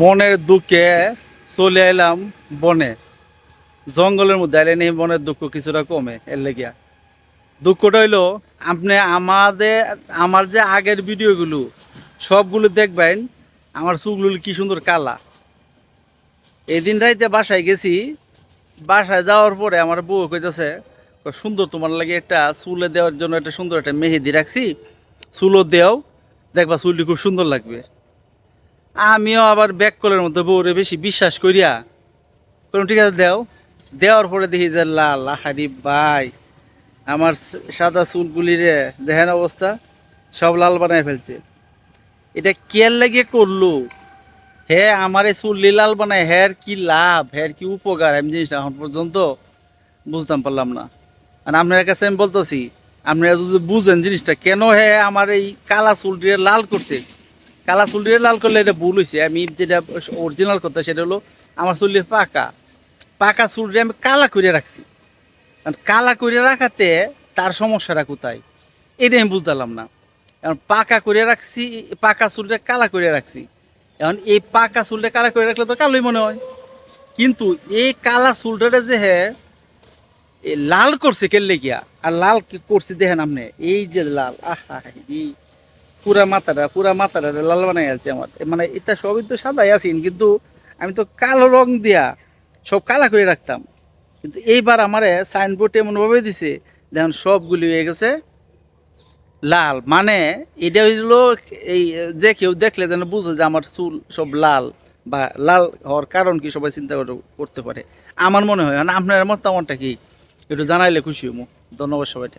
মনের দুঃখে চলে এলাম বনে। জঙ্গলের মধ্যে আইলে এই মনের দুঃখ কিছুটা কমে এর লেগিয়া। দুঃখটা হইল, আপনি আমাদের, আমার যে আগের ভিডিওগুলো, সবগুলো দেখবেন, আমার চুলগুলো কি সুন্দর কালা। এই দিন রাইতে বাসায় গেছি, বাসায় যাওয়ার পরে আমার বউ কইতেছে সুন্দর তোমার লাগে একটা চুলে দেওয়ার জন্য একটা সুন্দর একটা মেহেদি রাখছি, চুলও দেও, দেখবা চুলটি খুব সুন্দর লাগবে। আমিও আবার ব্যাক কলের মধ্যে বউরে বেশি বিশ্বাস করিয়া। কোনো ঠিক আছে, দেও। দেওয়ার পরে দেখি যে লাল আহারি ভাই, আমার সাদা চুলগুলি রে, দেখেন অবস্থা, সব লাল বানায় ফেলছে। এটা কেয়ার লাগে করল? হে, আমার এই চুল্লি লাল বানায় হ্যার কি লাভ হ্যার কি উপকার? আমি জিনিসটা এখন পর্যন্ত বুঝতাম পারলাম না। আর আপনার কাছে আমি বলতেছি, আপনারা যদি বুঝেন জিনিসটা, কেন হে, আমার এই কালা চুলটিরে লাল করছে? কালা চুলটিরে লাল করলে এটা ভুল হয়েছে আমি যেটা অরিজিনাল কথা, সেটা হলো আমার চুলটি পাকা। পাকা চুলটি আমি কালা করে রাখছি। কালা করে রাখাতে তার সমস্যাটা কোথায়? এটা আমি বুঝতাম না। এখন পাকা করে রাখছি, পাকা চুলটা কালা করে রাখছি। এখন এই পাকা চুলটা কালা করে রাখলে তো কালোই মনে হয়। কিন্তু এই কালা চুলটা যে হ্যাঁ লাল করছে কেলে গিয়া আর লাল করছে দেখেন আপনি, এই যে লাল, আহা, এই। পুরা মাথাটা পুরা মাথাটা লাল বানাই আছে আমার। মানে এটা সবই তো সাদাই আছেন, কিন্তু আমি তো কালো রং দিয়া সব কালা করে রাখতাম। কিন্তু এইবার আমারে সাইনবোর্ড এমনভাবে দিছে, দেখুন সবগুলি হয়ে গেছে লাল। মানে এটা হইল এই, যে কেউ দেখলে যেন বুঝে যে আমার চুল সব লাল বা লাল হওয়ার কারণ কি সবাই চিন্তা করতে পারে। আমার মনে হয় আর আপনার মতামতটা কি? একটু জানাইলে খুশি হব ধন্যবাদ সবাই